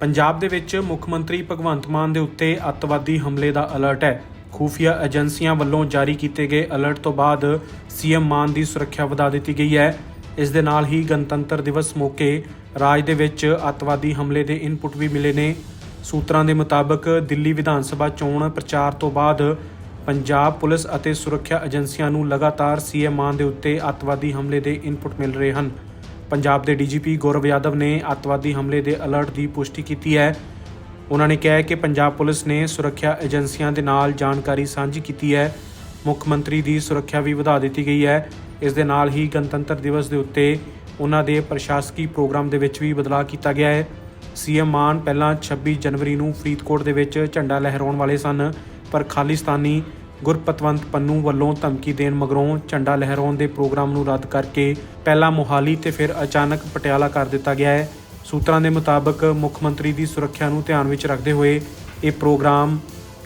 ਪੰਜਾਬ ਦੇ ਵਿੱਚ ਮੁੱਖ ਮੰਤਰੀ ਭਗਵੰਤ ਮਾਨ ਦੇ ਉੱਤੇ ਅੱਤਵਾਦੀ ਹਮਲੇ ਦਾ ਅਲਰਟ ਹੈ। ਖੂਫੀਆ ਏਜੰਸੀਆਂ ਵੱਲੋਂ ਜਾਰੀ ਕੀਤੇ ਗਏ ਅਲਰਟ ਤੋਂ ਬਾਅਦ ਸੀਐਮ ਮਾਨ ਦੀ ਸੁਰੱਖਿਆ ਵਧਾ ਦਿੱਤੀ ਗਈ ਹੈ। ਇਸ ਦੇ ਨਾਲ ਹੀ ਗਣਤੰਤਰ ਦਿਵਸ ਮੌਕੇ ਰਾਜ ਦੇ ਵਿੱਚ ਅੱਤਵਾਦੀ ਹਮਲੇ ਦੇ ਇਨਪੁਟ ਵੀ ਮਿਲੇ ਨੇ। ਸੂਤਰਾਂ ਦੇ ਮੁਤਾਬਕ ਦਿੱਲੀ ਵਿਧਾਨ ਸਭਾ ਚੋਣ ਪ੍ਰਚਾਰ ਤੋਂ ਬਾਅਦ ਪੰਜਾਬ ਪੁਲਿਸ ਅਤੇ ਸੁਰੱਖਿਆ ਏਜੰਸੀਆਂ ਨੂੰ ਲਗਾਤਾਰ ਸੀਐਮ ਮਾਨ ਦੇ ਉੱਤੇ ਅੱਤਵਾਦੀ ਹਮਲੇ ਦੇ ਇਨਪੁਟ ਮਿਲ ਰਹੇ ਹਨ। ਪੰਜਾਬ ਦੇ ਡੀਜੀਪੀ ਗੌਰਵ ਯਾਦਵ ਨੇ ਅੱਤਵਾਦੀ ਹਮਲੇ ਦੇ ਅਲਰਟ ਦੀ ਪੁਸ਼ਟੀ ਕੀਤੀ ਹੈ। ਉਹਨਾਂ ਨੇ ਕਿਹਾ ਕਿ ਪੰਜਾਬ ਪੁਲਿਸ ਨੇ ਸੁਰੱਖਿਆ ਏਜੰਸੀਆਂ ਦੇ ਨਾਲ ਜਾਣਕਾਰੀ ਸਾਂਝੀ ਕੀਤੀ ਹੈ। ਮੁੱਖ ਮੰਤਰੀ ਦੀ ਸੁਰੱਖਿਆ ਵੀ ਵਧਾ ਦਿੱਤੀ ਗਈ ਹੈ। ਇਸ ਦੇ ਨਾਲ ਹੀ ਗਣਤੰਤਰ ਦਿਵਸ ਦੇ ਉੱਤੇ ਉਹਨਾਂ ਦੇ ਪ੍ਰਸ਼ਾਸਕੀ ਪ੍ਰੋਗਰਾਮ ਦੇ ਵਿੱਚ ਵੀ ਬਦਲਾਅ ਕੀਤਾ ਗਿਆ ਹੈ। ਸੀਐਮ ਮਾਨ ਪਹਿਲਾਂ 26 ਜਨਵਰੀ ਨੂੰ ਫਰੀਦਕੋਟ ਦੇ ਵਿੱਚ ਝੰਡਾ ਲਹਿਰਾਉਣ ਵਾਲੇ ਸਨ, ਪਰ ਖਾਲਿਸਤਾਨੀ ਗੁਰਪਤਵੰਤ ਪੰਨੂ ਵੱਲੋਂ ਧਮਕੀ ਦੇਣ ਮਗਰੋਂ ਝੰਡਾ ਲਹਿਰਾਉਣ ਦੇ ਪ੍ਰੋਗਰਾਮ ਨੂੰ ਰੱਦ ਕਰਕੇ ਪਹਿਲਾਂ ਮੋਹਾਲੀ ਤੇ ਫਿਰ ਅਚਾਨਕ ਪਟਿਆਲਾ ਕਰ ਦਿੱਤਾ ਗਿਆ ਹੈ। ਸੂਤਰਾਂ ਦੇ ਮੁਤਾਬਕ ਮੁੱਖ ਮੰਤਰੀ ਦੀ ਸੁਰੱਖਿਆ ਨੂੰ ਧਿਆਨ ਵਿੱਚ ਰੱਖਦੇ ਹੋਏ ਇਹ ਪ੍ਰੋਗਰਾਮ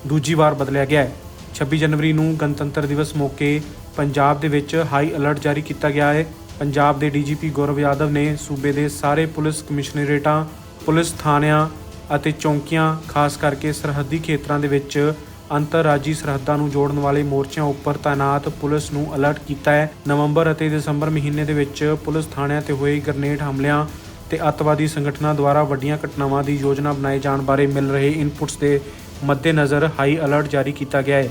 ਦੂਜੀ ਵਾਰ ਬਦਲਿਆ ਗਿਆ ਹੈ। 26 ਜਨਵਰੀ ਨੂੰ ਗਣਤੰਤਰ ਦਿਵਸ ਮੌਕੇ ਪੰਜਾਬ ਦੇ ਵਿੱਚ ਹਾਈ ਅਲਰਟ ਜਾਰੀ ਕੀਤਾ ਗਿਆ ਹੈ। ਪੰਜਾਬ ਦੇ ਡੀਜੀਪੀ ਗੌਰਵ ਯਾਦਵ ਨੇ ਸੂਬੇ ਦੇ ਸਾਰੇ ਪੁਲਿਸ ਕਮਿਸ਼ਨਰੇਟਾਂ, ਪੁਲਿਸ ਥਾਣਿਆਂ ਅਤੇ ਚੌਂਕੀਆਂ, ਖਾਸ ਕਰਕੇ ਸਰਹੱਦੀ ਖੇਤਰਾਂ ਦੇ ਵਿੱਚ ਅੰਤਰਰਾਜੀ ਸਰਹੱਦਾਂ ਨੂੰ ਜੋੜਨ ਵਾਲੇ ਮੋਰਚਿਆਂ ਉੱਪਰ ਤਾਇਨਾਤ ਪੁਲਿਸ ਨੂੰ ਅਲਰਟ ਕੀਤਾ ਹੈ। ਨਵੰਬਰ ਅਤੇ ਦਸੰਬਰ ਮਹੀਨੇ ਦੇ ਵਿੱਚ ਪੁਲਿਸ ਥਾਣਿਆਂ ਤੇ ਹੋਏ ਗ੍ਰਨੇਡ ਹਮਲਿਆਂ ਤੇ ਅੱਤਵਾਦੀ ਸੰਗਠਨਾਂ ਦੁਆਰਾ ਵੱਡੀਆਂ ਘਟਨਾਵਾਂ ਦੀ ਯੋਜਨਾ ਬਣਾਏ ਜਾਣ ਬਾਰੇ ਮਿਲ ਰਹੇ ਇਨਪੁਟਸ ਦੇ ਮੱਦੇਨਜ਼ਰ ਹਾਈ ਅਲਰਟ ਜਾਰੀ ਕੀਤਾ ਗਿਆ ਹੈ।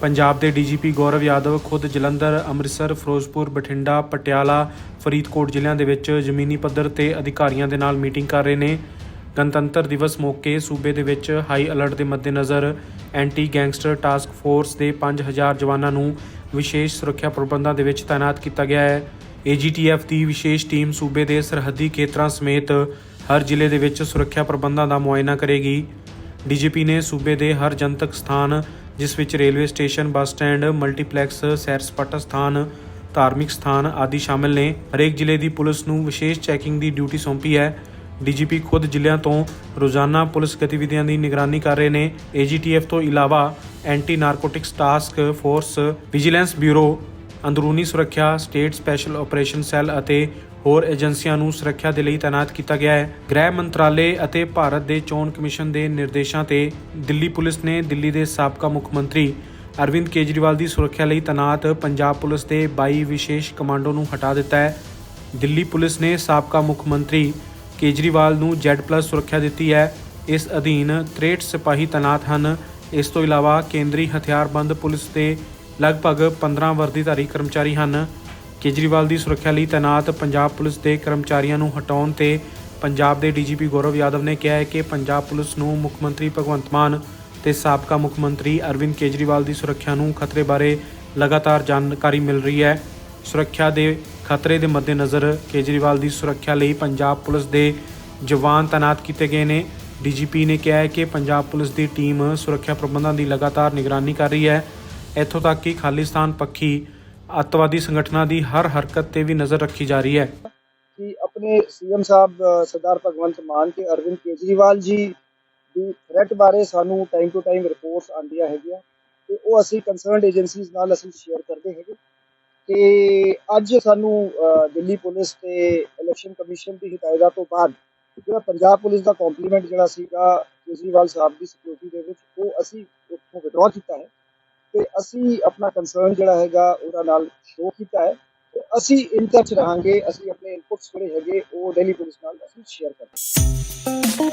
ਪੰਜਾਬ ਦੇ ਡੀਜੀਪੀ ਗੌਰਵ ਯਾਦਵ ਖੁਦ ਜਲੰਧਰ, ਅੰਮ੍ਰਿਤਸਰ, ਫਿਰੋਜ਼ਪੁਰ, ਬਠਿੰਡਾ, ਪਟਿਆਲਾ, ਫਰੀਦਕੋਟ ਜ਼ਿਲ੍ਹਿਆਂ ਦੇ ਵਿੱਚ ਜ਼ਮੀਨੀ ਪੱਧਰ ਤੇ ਅਧਿਕਾਰੀਆਂ ਦੇ ਨਾਲ ਮੀਟਿੰਗ ਕਰ ਰਹੇ ਨੇ। ਗਣਤੰਤਰ ਦਿਵਸ ਮੌਕੇ ਸੂਬੇ ਦੇ ਵਿੱਚ ਹਾਈ ਅਲਰਟ ਦੇ ਮੱਦੇਨਜ਼ਰ ਐਂਟੀ ਗੈਂਗਸਟਰ ਟਾਸਕ ਫੋਰਸ ਦੇ 5000 ਜਵਾਨਾਂ ਨੂੰ ਵਿਸ਼ੇਸ਼ ਸੁਰੱਖਿਆ ਪ੍ਰਬੰਧਾਂ ਦੇ ਵਿੱਚ ਤਾਇਨਾਤ ਕੀਤਾ ਗਿਆ ਹੈ। ਏਜੀਟੀਐਫ ਦੀ ਵਿਸ਼ੇਸ਼ ਟੀਮ ਸੂਬੇ ਦੇ ਸਰਹੱਦੀ ਖੇਤਰਾਂ ਸਮੇਤ ਹਰ ਜ਼ਿਲ੍ਹੇ ਦੇ ਵਿੱਚ ਸੁਰੱਖਿਆ ਪ੍ਰਬੰਧਾਂ ਦਾ ਮੁਆਇਨਾ ਕਰੇਗੀ। ਡੀਜੀਪੀ ਨੇ ਸੂਬੇ ਦੇ ਹਰ ਜਨਤਕ ਸਥਾਨ, ਜਿਸ ਵਿੱਚ railway station, bus stand, multiplex, ਸੈਰ ਸਪਾਟਾ ਸਥਾਨ, ਧਾਰਮਿਕ ਸਥਾਨ ਆਦਿ ਸ਼ਾਮਿਲ ਨੇ। ਹਰੇਕ ਜ਼ਿਲ੍ਹੇ ਦੀ ਪੁਲਿਸ ਨੂੰ ਵਿਸ਼ੇਸ਼ ਚੈਕਿੰਗ ਦੀ ਡਿਊਟੀ ਸੌਂਪੀ ਹੈ। ਡੀਜੀਪੀ ਖੁਦ ਜ਼ਿਲ੍ਹਿਆਂ ਤੋਂ ਰੋਜ਼ਾਨਾ ਪੁਲਿਸ ਗਤੀਵਿਧੀਆਂ ਦੀ ਨਿਗਰਾਨੀ ਕਰ ਰਹੇ ਨੇ। ਏਜੀਟੀਐਫ ਤੋਂ ਇਲਾਵਾ anti narcotics task force, vigilance bureau, ਅੰਦਰੂਨੀ ਸੁਰੱਖਿਆ, ਸਟੇਟ ਸਪੈਸ਼ਲ ਆਪਰੇਸ਼ਨ ਸੈੱਲ ਅਤੇ ਹੋਰ ਏਜੰਸੀਆਂ ਨੂੰ ਸੁਰੱਖਿਆ ਦੇ ਲਈ ਤਾਇਨਾਤ ਕੀਤਾ ਗਿਆ ਹੈ। ਗ੍ਰਹਿ ਮੰਤਰਾਲੇ ਅਤੇ ਭਾਰਤ ਦੇ ਚੋਣ ਕਮਿਸ਼ਨ ਦੇ ਨਿਰਦੇਸ਼ਾਂ ਤੇ ਦਿੱਲੀ ਪੁਲਿਸ ਨੇ ਦਿੱਲੀ ਦੇ ਸਾਬਕਾ ਮੁੱਖ ਮੰਤਰੀ ਅਰਵਿੰਦ ਕੇਜਰੀਵਾਲ ਦੀ ਸੁਰੱਖਿਆ ਲਈ ਤਾਇਨਾਤ ਪੰਜਾਬ ਪੁਲਿਸ ਦੇ 22 ਵਿਸ਼ੇਸ਼ ਕਮਾਂਡੋ ਨੂੰ ਹਟਾ ਦਿੱਤਾ ਹੈ। ਦਿੱਲੀ ਪੁਲਿਸ ਨੇ ਸਾਬਕਾ ਮੁੱਖ ਮੰਤਰੀ ਕੇਜਰੀਵਾਲ ਨੂੰ Z+ ਸੁਰੱਖਿਆ ਦਿੱਤੀ ਹੈ। ਇਸ ਅਧੀਨ 63 ਸਿਪਾਹੀ ਤਾਇਨਾਤ ਹਨ। ਇਸ ਤੋਂ ਇਲਾਵਾ ਕੇਂਦਰੀ ਹਥਿਆਰਬੰਦ ਪੁਲਿਸ ਦੇ ਲਗਭਗ 15 ਵਰਦੀਧਾਰੀ ਕਰਮਚਾਰੀ ਹਨ। ਕੇਜਰੀਵਾਲ ਦੀ ਸੁਰੱਖਿਆ ਲਈ ਤਾਇਨਾਤ ਪੰਜਾਬ ਪੁਲਿਸ ਦੇ ਕਰਮਚਾਰੀਆਂ ਨੂੰ ਹਟਾਉਣ ਤੇ ਪੰਜਾਬ ਦੇ ਡੀਜੀਪੀ ਗੌਰਵ ਯਾਦਵ ਨੇ ਕਿਹਾ ਹੈ ਕਿ ਪੰਜਾਬ ਪੁਲਿਸ ਨੂੰ ਮੁੱਖ ਮੰਤਰੀ ਭਗਵੰਤ ਮਾਨ ਤੇ ਸਾਬਕਾ ਮੁੱਖ ਮੰਤਰੀ ਅਰਵਿੰਦ ਕੇਜਰੀਵਾਲ ਦੀ ਸੁਰੱਖਿਆ ਨੂੰ ਖਤਰੇ ਬਾਰੇ ਲਗਾਤਾਰ ਜਾਣਕਾਰੀ ਮਿਲ ਰਹੀ ਹੈ। ਸੁਰੱਖਿਆ ਦੇ ਖਤਰੇ ਦੇ ਮੱਦੇ ਨਜ਼ਰ ਕੇਜਰੀਵਾਲ ਦੀ ਸੁਰੱਖਿਆ ਲਈ ਪੰਜਾਬ ਪੁਲਿਸ ਦੇ ਜਵਾਨ ਤਾਇਨਾਤ ਕੀਤੇ ਗਏ ਨੇ। ਡੀਜੀਪੀ ਨੇ ਕਿਹਾ ਹੈ ਕਿ ਪੰਜਾਬ ਪੁਲਿਸ ਦੀ ਟੀਮ ਸੁਰੱਖਿਆ ਪ੍ਰਬੰਧਾਂ ਦੀ ਲਗਾਤਾਰ ਨਿਗਰਾਨੀ ਕਰ ਰਹੀ ਹੈ। ਇੱਥੋਂ ਤੱਕ ਕਿ ਖਾਲਿਸਤਾਨ ਪੱਖੀ ਅੱਤਵਾਦੀ ਸੰਗਠਨਾਂ ਦੀ ਹਰ ਹਰਕਤ ਤੇ ਵੀ ਨਜ਼ਰ ਰੱਖੀ ਜਾ ਰਹੀ ਹੈ। ਕਿ ਆਪਣੇ ਸੀਐਮ ਸਾਹਿਬ ਸਰਦਾਰ ਭਗਵੰਤ ਮਾਨ ਤੇ ਅਰਵਿੰਦ ਕੇਜਰੀਵਾਲ ਜੀ ਦੀ ਥ੍ਰੈਟ ਬਾਰੇ ਸਾਨੂੰ ਟਾਈਮ ਟੂ ਟਾਈਮ ਰਿਪੋਰਟਸ ਆਉਂਦੀਆਂ ਹੈਗੀਆਂ ਤੇ ਉਹ ਅਸੀਂ ਕੰਸਰਨਡ ਏਜੰਸੀਜ਼ ਨਾਲ ਅਸੀਂ ਸ਼ੇਅਰ ਕਰਦੇ ਹੈਗੇ। ਤੇ ਅੱਜ ਸਾਨੂੰ ਦਿੱਲੀ ਪੁਲਿਸ ਤੇ ਇਲੈਕਸ਼ਨ ਕਮਿਸ਼ਨ ਦੀ ਹਦਾਇਤਾਂ ਤੋਂ ਬਾਅਦ ਜਿਹੜਾ ਪੰਜਾਬ ਪੁਲਿਸ ਦਾ ਕੰਪਲੀਮੈਂਟ ਜਿਹੜਾ ਸੀਗਾ ਕੇਜਰੀਵਾਲ ਸਾਹਿਬ ਦੀ ਸਿਕਿਉਰਿਟੀ ਦੇ ਵਿੱਚ, ਉਹ ਅਸੀਂ ਉੱਥੋਂ ਵਿਡਰਾ ਕੀਤਾ ਹੈ। ਤੇ ਅਸੀਂ ਆਪਣਾ ਕੰਸਰਨ ਜਿਹੜਾ ਹੈਗਾ ਉਹਦਾ ਨਾਲ ਸ਼ੋਅ ਕੀਤਾ ਹੈ ਤੇ ਅਸੀਂ ਇਨ ਟੱਚ ਰਹਾਂਗੇ, ਅਸੀਂ ਆਪਣੇ ਇਨਪੁਟਸ ਜਿਹੜੇ ਹੈਗੇ ਉਹ ਦਿੱਲੀ ਪੁਲਿਸ ਨਾਲ ਅਸੀਂ ਸ਼ੇਅਰ ਕਰਾਂਗੇ।